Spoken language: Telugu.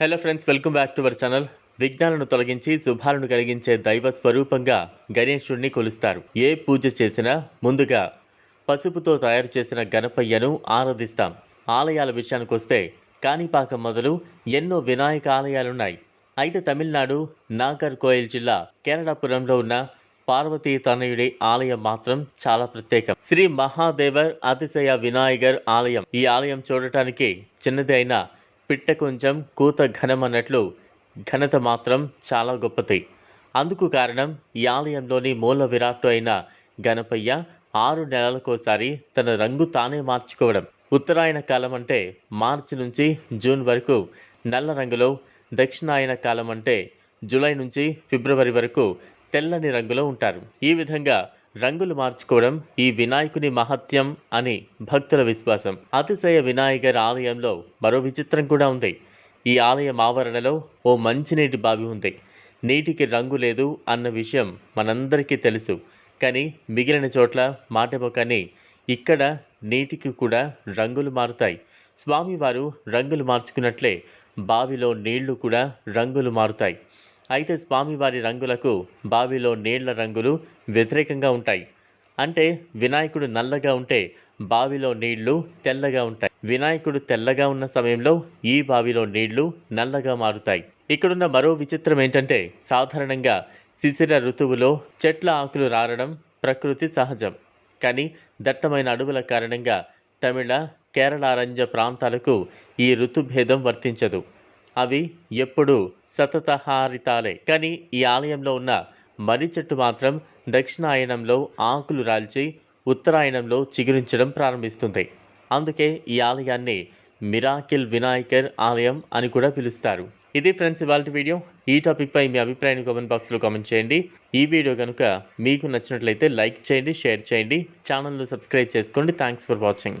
Hello friends welcome back to our channel విఘ్నాలను తొలగించి శుభాలను కలిగించే దైవ స్వరూపంగా గణేశుడిని కొలుస్తారు. ఏ పూజ చేసినా ముందుగా పసుపుతో తయారు చేసిన గణపయ్యను ఆరాధిస్తాం. ఆలయాల విషయానికి వస్తే కాణిపాకం మొదలు ఎన్నో వినాయక ఆలయాలున్నాయి. అయితే తమిళనాడు నాగర్ కోయిల్ జిల్లా కేరళపురంలో ఉన్న పార్వతీ తనయుడి ఆలయం మాత్రం చాలా ప్రత్యేకం. శ్రీ మహాదేవర్ అతిశయ వినాయగర్ ఆలయం. ఈ ఆలయం చూడటానికి చిన్నది అయినా పిట్ట కొంచెం కూత ఘనం అన్నట్లు ఘనత మాత్రం చాలా గొప్పది. అందుకు కారణం ఈ ఆలయంలోని మూల విరాట్టు అయిన గణపయ్య ఆరు నెలలకోసారి తన రంగు తానే మార్చుకోవడం. ఉత్తరాయణ కాలం అంటే మార్చి నుంచి జూన్ వరకు నల్ల రంగులో దక్షిణాయన కాలం అంటే జూలై నుంచి ఫిబ్రవరి వరకు తెల్లని రంగులో ఉంటారు. ఈ విధంగా రంగులు మార్చుకోవడం ఈ వినాయకుని మహత్యం అని భక్తుల విశ్వాసం. అతిశయ వినాయకర్ ఆలయంలో మరో విచిత్రం కూడా ఉంది. ఈ ఆలయం ఆవరణలో ఓ మంచినీటి బావి ఉంది. నీటికి రంగు లేదు అన్న విషయం మనందరికీ తెలుసు. కానీ మిగిలిన చోట్ల మాటేమో కానీ ఇక్కడ నీటికి కూడా రంగులు మారుతాయి. స్వామివారు రంగులు మార్చుకున్నట్లే బావిలో నీళ్ళు కూడా రంగులు మారుతాయి. అయితే స్వామివారి రంగులకు బావిలో నీళ్ళ రంగులు వ్యతిరేకంగా ఉంటాయి. అంటే వినాయకుడు నల్లగా ఉంటే బావిలో నీళ్ళు తెల్లగా ఉంటాయి. వినాయకుడు తెల్లగా ఉన్న సమయంలో ఈ బావిలో నీళ్ళు నల్లగా మారుతాయి. ఇక్కడున్న మరో విచిత్రం ఏంటంటే సాధారణంగా శిశిర ఋతువులో చెట్ల ఆకులు రారడం ప్రకృతి సహజం. కానీ దట్టమైన అడవుల కారణంగా తమిళ కేరళారంజ ప్రాంతాలకు ఈ ఋతుభేదం వర్తించదు. అవి ఎప్పుడూ సతతహారితాలే. కానీ ఈ ఆలయంలో ఉన్న మర్రి చెట్టు మాత్రం దక్షిణాయనంలో ఆకులు రాల్చి ఉత్తరాయణంలో చిగురించడం ప్రారంభిస్తుంది. అందుకే ఈ ఆలయాన్ని మిరాకిల్ వినాయకర్ ఆలయం అని కూడా పిలుస్తారు. ఇది ఫ్రెండ్స్ ఇవాళ వీడియో. ఈ టాపిక్పై మీ అభిప్రాయాన్ని కామెంట్ బాక్స్లో కామెంట్ చేయండి. ఈ వీడియో కనుక మీకు నచ్చినట్లయితే లైక్ చేయండి షేర్ చేయండి. ఛానల్ను సబ్స్క్రైబ్ చేసుకోండి. Thanks for watching.